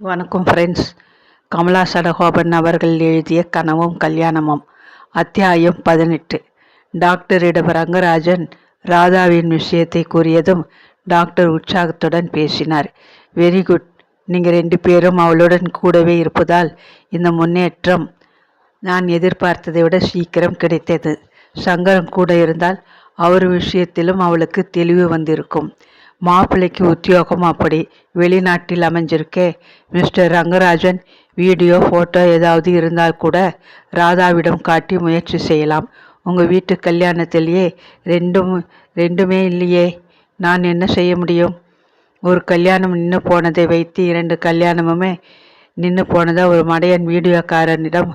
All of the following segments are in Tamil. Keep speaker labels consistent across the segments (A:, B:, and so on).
A: வணக்கம் ஃப்ரெண்ட்ஸ் கமலா சடகோபன் அவர்கள் எழுதிய கனவும் கல்யாணமும். அத்தியாயம் பதினெட்டு. டாக்டரிடம் ரங்கராஜன் ராதாவின் விஷயத்தை கூறியதும் டாக்டர் உற்சாகத்துடன் பேசினார். வெரி குட் நீங்கள் ரெண்டு பேரும் அவளுடன் கூடவே இருப்பதால் இந்த முன்னேற்றம் நான் எதிர்பார்த்ததை விட சீக்கிரம் கிடைத்தது. சங்கரம் கூட இருந்தால் அவர் விஷயத்திலும் அவளுக்கு தெளிவு வந்திருக்கும். மாப்பிள்ளைக்கு உத்தியோகம் அப்படி. வெளிநாட்டில் அமைஞ்சிருக்கே. மிஸ்டர் ரங்கராஜன் வீடியோ ஃபோட்டோ ஏதாவது இருந்தால் கூட ராதாவிடம் காட்டி முயற்சி செய்யலாம். உங்கள் வீட்டு கல்யாணத்திலேயே ரெண்டும் ரெண்டுமே இல்லையே. நான் என்ன செய்ய முடியும்? ஒரு கல்யாணம் நின்று போனதை வைத்து இரண்டு கல்யாணமுமே நின்று போனதை ஒரு மடையன் வீடியோக்காரனிடம்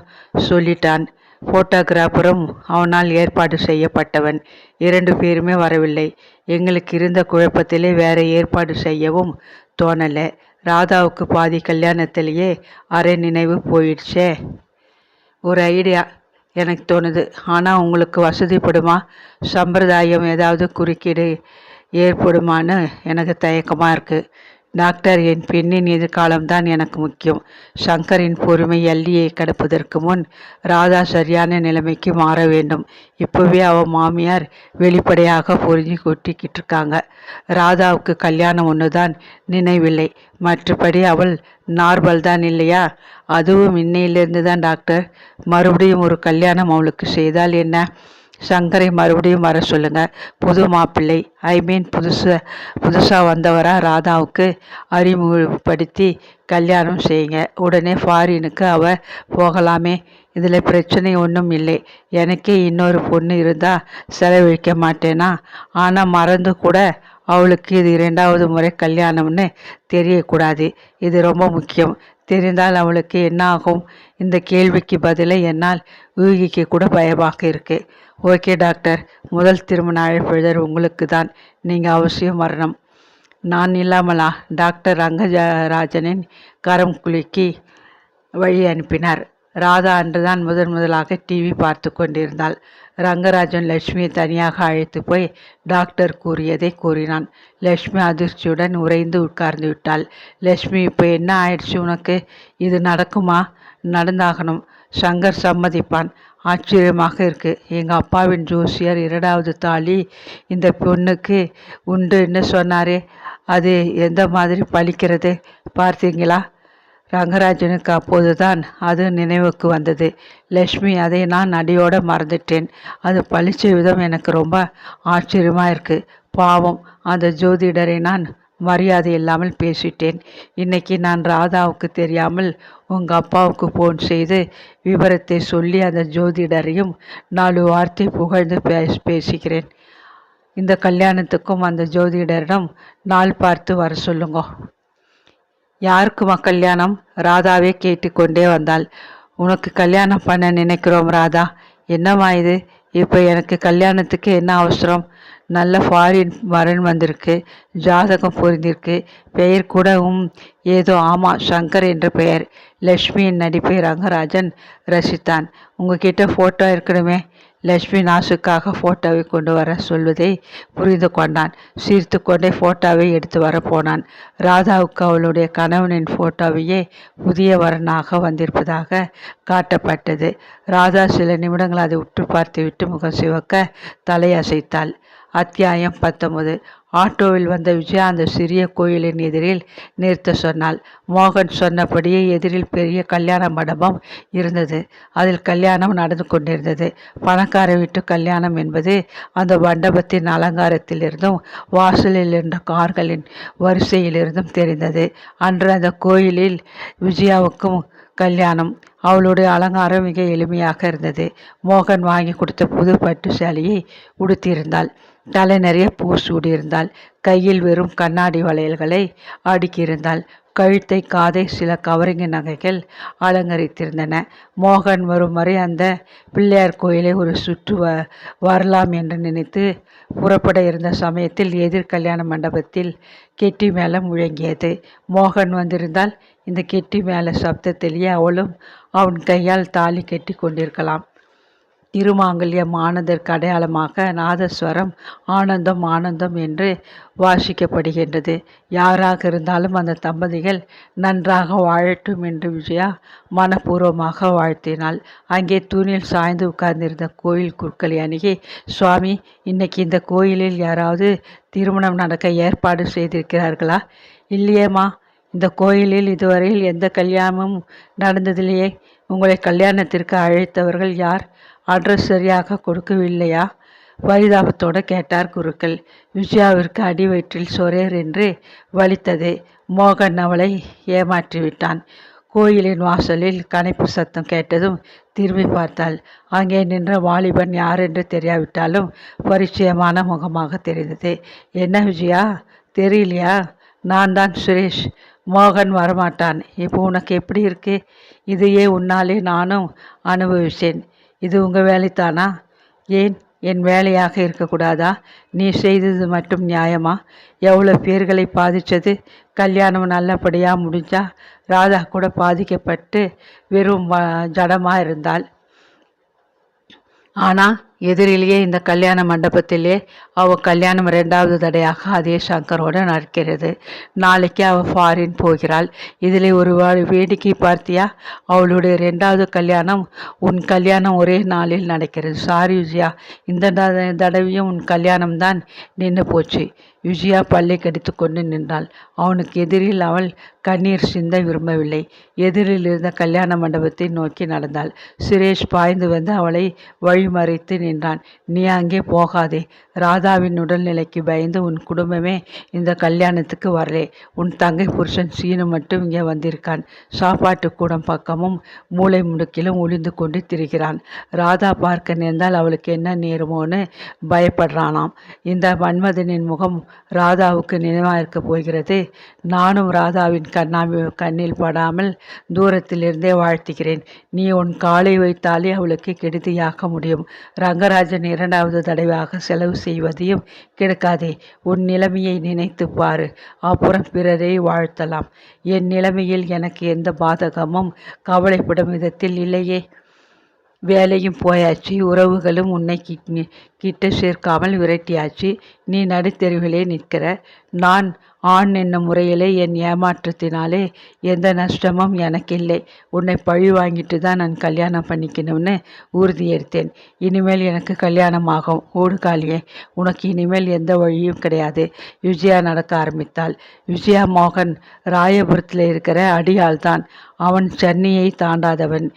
A: சொல்லிட்டான். ஃபோட்டோகிராஃபரும் அவனால் ஏற்பாடு செய்யப்பட்டவன். இரண்டு பேருமே வரவில்லை. எங்களுக்கு இருந்த குழப்பத்திலே வேற ஏற்பாடு செய்யவும் தோணலை. ராதாவுக்கு பாதி கல்யாணத்திலேயே அரை நினைவு போயிடுச்சே. ஒரு ஐடியா எனக்கு தோணுது. ஆனால் உங்களுக்கு வசதிப்படுமா சம்பிரதாயம் ஏதாவது குறுக்கீடு ஏற்படுமான்னு எனக்கு தயக்கமாக இருக்குது டாக்டர் என் பெண்ணின் எதிர்காலம்தான் எனக்கு முக்கியம். சங்கரின் பொறுமை எல்லியை கடப்பதற்கு முன் ராதா சரியான நிலைமைக்கு மாற வேண்டும். இப்போவே அவள் மாமியார் வெளிப்படையாக பொறிஞ்சி கொட்டிக்கிட்டு இருக்காங்க. ராதாவுக்கு கல்யாணம் ஒன்று தான் நினைவில்லை. மற்றபடி அவள் நார்மல் தான் இல்லையா? அதுவும் இன்னையிலிருந்து தான் டாக்டர். மறுபடியும் ஒரு கல்யாணம் அவளுக்கு செய்தால் என்ன? சங்கரை மறுபடியும் வர சொல்லுங்க. புது மாப்பிள்ளை ஐ மீன் புதுசு புதுசாக வந்தவராக ராதாவுக்கு அறிமுகப்படுத்தி கல்யாணம் செய்யுங்க. உடனே ஃபாரினுக்கு அவள் போகலாமே. இதில் பிரச்சனை ஒன்றும் இல்லை. எனக்கே இன்னொரு பொண்ணு இருந்தால் செலவழிக்க மாட்டேனா? ஆனால் மறந்து கூட அவளுக்கு இது இரண்டாவது முறை கல்யாணம்னு தெரியக்கூடாது. இது ரொம்ப முக்கியம். தெரிந்தால் அவளுக்கு என்ன ஆகும்? இந்த கேள்விக்கு பதிலை என்னால் ஊகிக்க கூட பயமாக இருக்குது ஓகே டாக்டர். முதல் திருமண அழைப்பிதழ் உங்களுக்கு தான் நீங்கள் அவசியம் வரணும் நான் இல்லாமலா? டாக்டர் ரங்கராஜனின் கரம் குலுக்கி வழி அனுப்பினார். ராதா அன்றுதான் முதன் முதலாக டிவி பார்த்து கொண்டிருந்தாள். ரங்கராஜன் லட்சுமியை தனியாக அழைத்து போய் டாக்டர் கூறியதை கூறினான். லட்சுமி அதிர்ச்சியுடன் உறைந்து உட்கார்ந்து விட்டாள். லட்சுமி இப்போ என்ன ஆயிடுச்சு உனக்கு? இது நடக்குமா? நடந்தாகணும். சங்கர் சம்மதிப்பான். ஆச்சரியமாக இருக்குது எங்கள் அப்பாவின் ஜோசியர் இரண்டாவது தாலி இந்த பொண்ணுக்கு உண்டுன்னு சொன்னாரே? அது எந்த மாதிரி பழிக்கிறது? பார்த்தீங்களா? ரங்கராஜனுக்கு அப்போதுதான் அது நினைவுக்கு வந்தது. லக்ஷ்மி அதை நான் அடியோடு மறந்துட்டேன். அது பழிச்ச விதம் எனக்கு ரொம்ப ஆச்சரியமாக இருக்குது பாவம் அந்த ஜோதிடரை நான் மரியாதை இல்லாமல் பேசிட்டேன். இன்னைக்கு நான் ராதாவுக்கு தெரியாமல் உங்கள் அப்பாவுக்கு ஃபோன் செய்து விவரத்தை சொல்லி அந்த ஜோதிடரையும் நாலு வார்த்தை புகழ்ந்து பேச பேசிக்கிறேன் இந்த கல்யாணத்துக்கும் அந்த ஜோதிடரிடம் நாள் பார்த்து வர சொல்லுங்க. யாருக்குமா கல்யாணம்? ராதாவே கேட்டுக்கொண்டே வந்தாள். உனக்கு கல்யாணம் பண்ண நினைக்கிறோம் ராதா. என்னம்மா இது? இப்போ எனக்கு கல்யாணத்துக்கு என்ன அவசரம்? நல்ல ஃபாரின் வரன் வந்திருக்கு ஜாதகம் பொருந்திருக்கு பெயர் கூடவும் ஏதோ ஆமாம் சங்கர் என்ற பெயர் லக்ஷ்மியின் நடிப்பை ரங்கராஜன் ரசித்தான். உங்ககிட்ட ஃபோட்டோ இருக்கணுமே லட்சுமி நாசுக்காக ஃபோட்டோவை கொண்டு வர சொல்வதை புரிந்து கொண்டான். சீர்த்து கொண்டே ஃபோட்டோவை எடுத்து வர போனான். ராதாவுக்கு அவளுடைய கணவனின் ஃபோட்டோவையே புதிய வரனாக வந்திருப்பதாக காட்டப்பட்டது. ராதா சில நிமிடங்கள் அதை உற்று பார்த்துவிட்டு முகம் சிவக்க தலையசைத்தாள் அத்தியாயம் பத்தொன்பது. ஆட்டோவில் வந்த விஜயா அந்த சிறிய கோயிலின் எதிரில் நிறுத்த சொன்னாள். மோகன் சொன்னபடியே எதிரில் பெரிய கல்யாண மண்டபம் இருந்தது. அதில் கல்யாணம் நடந்து கொண்டிருந்தது. பணக்கார வீட்டு கல்யாணம் என்பது அந்த மண்டபத்தின் அலங்காரத்திலிருந்தும் வாசலில் இருந்த கார்களின் வரிசையிலிருந்தும் தெரிந்தது. அன்று அந்த கோயிலில் விஜயாவுக்கும் கல்யாணம். அவளுடைய அலங்காரம் மிக எளிமையாக இருந்தது. மோகன் வாங்கி கொடுத்த புது பட்டு சேலையை உடுத்தியிருந்தாள். தலை நிறைய பூ சூடியிருந்தாள் கையில் வெறும் கண்ணாடி வளையல்களை அடுக்கியிருந்தாள் கழுத்தை காதை சில கவரிங்க நகைகள் அலங்கரித்திருந்தன. மோகன் வரும் வரை அந்த பிள்ளையார் கோயிலை ஒரு சுற்று வ வரலாம் என்று நினைத்து புறப்பட இருந்த சமயத்தில் எதிர் கல்யாண மண்டபத்தில் கெட்டி மேலே முழங்கியது. மோகன் வந்திருந்தால் இந்த கெட்டி மேலே சப்தத்திலேயே அவளும் அவன் கையால் தாலி கட்டி கொண்டிருக்கலாம். திருமாங்கல்யம் ஆனதற்கு அடையாளமாக நாதஸ்வரம் ஆனந்தம் ஆனந்தம் என்று வாசிக்கப்படுகின்றது. யாராக இருந்தாலும் அந்த தம்பதிகள் நன்றாக வாழட்டும் என்று விஜயா மனப்பூர்வமாக வாழ்த்தினாள். அங்கே தூணில் சாய்ந்து உட்கார்ந்திருந்த கோயில் குருக்களை அணுகி சுவாமி இன்னைக்கு இந்த கோயிலில் யாராவது திருமணம் நடக்க ஏற்பாடு செய்திருக்கிறார்களா? இல்லையேம்மா இந்த கோயிலில் இதுவரையில் எந்த கல்யாணமும் நடந்ததில்லையே. உங்களை கல்யாணத்திற்கு அழைத்தவர்கள் யார்? அட்ரஸ் சரியாக கொடுக்கவில்லையா? பரிதாபத்தோடு கேட்டார் குருக்கள். விஜயாவிற்கு அடி வயிற்றில் சொரேர் என்று வலித்தது. மோகன் அவளை ஏமாற்றிவிட்டான். கோயிலின் வாசலில் கனைப்பு சத்தம் கேட்டதும் திரும்பி பார்த்தாள். அங்கே நின்ற வாலிபன் யார் என்று தெரியாவிட்டாலும் பரிச்சயமான முகமாக தெரிந்தது. என்ன விஜயா? தெரியலையா? நான் தான் சுரேஷ். மோகன் வரமாட்டான். இப்போ உனக்கு எப்படி இருக்கு? இதையே உன்னாலே நானும் அனுபவிச்சேன். இது உங்கள் வேலைத்தானா? ஏன் என் வேலையாக இருக்கக்கூடாதா? நீ செய்தது மட்டும் நியாயமா? எவ்வளோ பேர்களை பாதித்தது கல்யாணம் நல்லபடியாக முடிஞ்சா ராதா கூட பாதிக்கப்பட்டு வெறும் ஜடமாக இருந்தாள். ஆனால் எதிரிலேயே இந்த கல்யாண மண்டபத்திலே அவள் கல்யாணம் ரெண்டாவது தடையாக அதே சங்கரோடு நடக்கிறது நாளைக்கு அவள் ஃபாரின் போகிறாள். இதில் ஒரு வேடிக்கை பார்த்தியா? அவளுடைய ரெண்டாவது கல்யாணம் உன் கல்யாணம் ஒரே நாளில் நடக்கிறது. சாரி விஜயா இந்த தடவையும் உன் கல்யாணம் தான் நின்று போச்சு. விஜயா பல்லை கடித்து கொண்டு நின்றாள். அவனுக்கு எதிரில் அவள் கண்ணீர் சிந்த விரும்பவில்லை. எதிரில் இருந்த கல்யாண மண்டபத்தை நோக்கி நடந்தாள். சுரேஷ் பாய்ந்து வந்து அவளை வழிமறைத்து நின்றான். நீ அங்கே போகாதே. ராதாவின் உடல்நிலைக்கு பயந்து உன் குடும்பமே இந்த கல்யாணத்துக்கு வரலே. உன் தங்கை புருஷன் சீனு மட்டும் இங்கே வந்திருக்கான். சாப்பாட்டு கூடம் பக்கமும் மூளை முடுக்கிலும் ஒளிந்து கொண்டு திரிகிறான். ராதா பார்க்க நேர்ந்தால் அவளுக்கு என்ன நேருமோன்னு பயப்படுறானாம். இந்த மன்மதனின் முகம் ராதாவுக்கு நினைவாக இருக்க போகிறது. நானும் ராதாவின் கண்ணாமி கண்ணில் படாமல் தூரத்திலிருந்தே வாழ்த்துகிறேன். நீ உன் காலை வைத்தாலே அவளுக்கு கெடுதியாக்க முடியும். ரங்கராஜன் இரண்டாவது தடவையாக செலவு செய்வதையும் கெடுக்காதே. உன் நிலைமையை நினைத்து பாரு. அப்புறம் பிறரை வாழ்த்தலாம். என் நிலைமையில் எனக்கு எந்த பாதகமும் கவலைப்படும் விதத்தில் இல்லையே. வேலையும் போயாச்சு உறவுகளும் உன்னை கிட்ட சேர்க்காமல் விரட்டியாச்சு. நீ நடுத்தெருவிலே நிற்கிற. நான் ஆண் என்னும் முறையிலே என் ஏமாற்றத்தினாலே எந்த நஷ்டமும் எனக்கு இல்லை உன்னை பழி வாங்கிட்டு தான் நான் கல்யாணம் பண்ணிக்கணும்னு உறுதி எடுத்தேன் இனிமேல் எனக்கு கல்யாணம் ஆகும் ஓடுகாலியே உனக்கு இனிமேல் எந்த வழியும் கிடையாது. விஜயா நடக்க ஆரம்பித்தாள். விஜயா மோகன் ராயபுரத்தில் இருக்கிற அடியாள் தான் அவன் சென்னையை தாண்டாதவன்.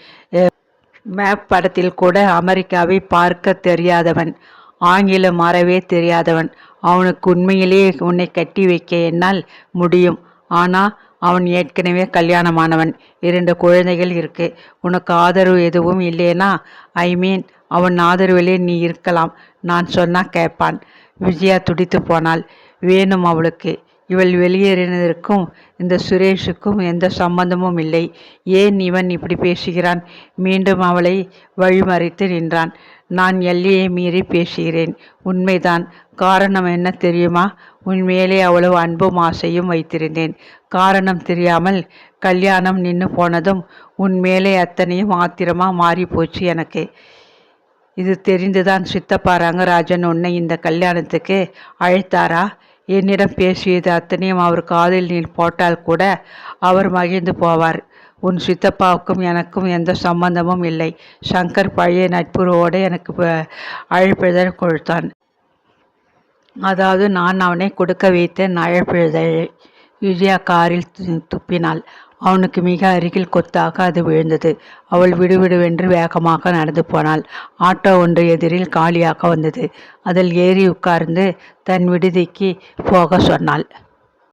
A: மேப் படத்தில் கூட அமெரிக்காவை பார்க்க தெரியாதவன். ஆங்கிலம் மாறவே தெரியாதவன். அவனுக்கு உண்மையிலேயே உன்னை கட்டி வைக்க என்னால் முடியும். ஆனால் அவன் ஏற்கனவே கல்யாணமானவன். இரண்டு குழந்தைகள் இருக்கு. உனக்கு ஆதரவு எதுவும் இல்லைனா ஐ மீன் அவன் ஆதரவிலே நீ இருக்கலாம். நான் சொன்னா கேட்பான் விஜயா துடித்து போனாள். வேணும் அவளுக்கு. இவள் வெளியேறினதற்கும் இந்த சுரேஷுக்கும் எந்த சம்பந்தமும் இல்லை. ஏன் இவன் இப்படி பேசுகிறான்? மீண்டும் அவளை வழிமறைத்து நின்றான். நான் எல்லையை மீறி பேசுகிறேன். உண்மைதான். காரணம் என்ன தெரியுமா? உன் மேலே அவ்வளவு அன்பும் ஆசையும் வைத்திருந்தேன். காரணம் தெரியாமல் கல்யாணம் நின்று போனதும் உன் மேலே அத்தனையும் ஆத்திரமாக மாறி போச்சு எனக்கு. இது தெரிந்துதான் சித்தப்பா ரங்கராஜன் உன்னை இந்த கல்யாணத்துக்கு அழைத்தாரா? என்னிடம் பேசியது அத்தனையும் அவர் காதில் நீ போட்டால் கூட அவர் மகிழ்ந்து போவார். உன் சித்தப்பாவுக்கும் எனக்கும் எந்த சம்பந்தமும் இல்லை. சங்கர் பழைய நட்புறவோடு எனக்கு அழைப்பிதழ் கொடுத்தான். அதாவது நான் அவனை கொடுக்க வைத்தேன் அழைப்பிதழை. விஜயா காரில் துப்பினாள். அவனுக்கு மிக அருகில் கொத்தாக அது விழுந்தது. அவள் விடுவிடுவென்று வேகமாக நடந்து போனாள். ஆட்டோ ஒன்று எதிரில் காலியாக வந்தது. அதில் ஏறி உட்கார்ந்து தன் விடுதிக்கு போக சொன்னாள்.